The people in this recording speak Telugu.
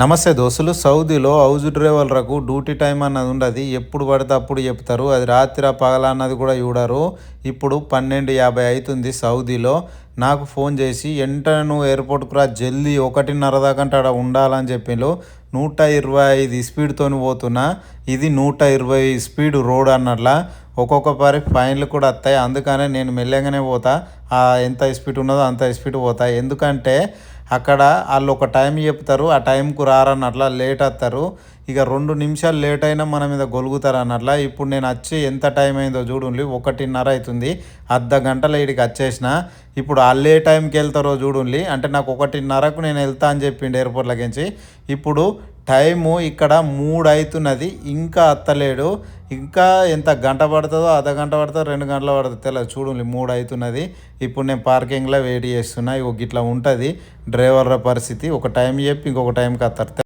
నమస్తే దోస్తులు సౌదీలో హౌస్ డ్రైవర్లకు డ్యూటీ టైం అన్నది ఉండదు. ఎప్పుడు పడితే అప్పుడు చెప్తారు. అది రాత్రి పగల అన్నది కూడా చూడరు. ఇప్పుడు పన్నెండు యాభై అవుతుంది సౌదీలో. నాకు ఫోన్ చేసి వెంటనే నువ్వు ఎయిర్పోర్ట్కి రా జల్దీ ఒకటిన్నర దాకంటే అక్కడ ఉండాలని చెప్పిండు నూట ఇరవై ఐదు స్పీడ్తో పోతున్నా. ఇది నూట ఇరవై స్పీడ్ రోడ్ అన్నట్లా. ఒక్కొక్క పరి ఫైన్లు కూడా వస్తాయి అందుకనే నేను మెల్లగానే పోతా. ఎంత స్పీడ్ ఉన్నదో అంత స్పీడ్ పోతా. ఎందుకంటే అక్కడ వాళ్ళు ఒక టైం చెప్తారు ఆ టైంకు రారన్నట్లా లేట్ వస్తారు ఇక రెండు నిమిషాలు లేట్ అయినా మన మీద గొలుగుతారు అన్నట్లా. ఇప్పుడు నేను వచ్చి ఎంత టైం అయిందో చూడండి ఒకటిన్నర అవుతుంది అర్ధ గంటల ఇడికి వచ్చేసిన. ఇప్పుడు వాళ్ళు ఏ టైంకి వెళ్తారో చూడండి అంటే నాకు ఒకటిన్నరకు నేను వెళ్తా అని చెప్పిండు ఎయిర్పోర్ట్లోకించి. ఇప్పుడు టైము ఇక్కడ మూడు అవుతున్నది ఇంకా అత్తలేడు. ఇంకా ఎంత గంట పడుతుందో అర్ధ గంట పడుతుందో రెండు గంటలు పడుతుంది తెలియదు చూడండి మూడు అవుతున్నది ఇప్పుడు నేను పార్కింగ్లో వెయిట్ చేస్తున్నా. ఇక ఇట్లా ఉంటుంది. డ్రైవర్ల పరిస్థితి. ఒక టైం చెప్పి ఇంకొక టైంకి అత్తారు.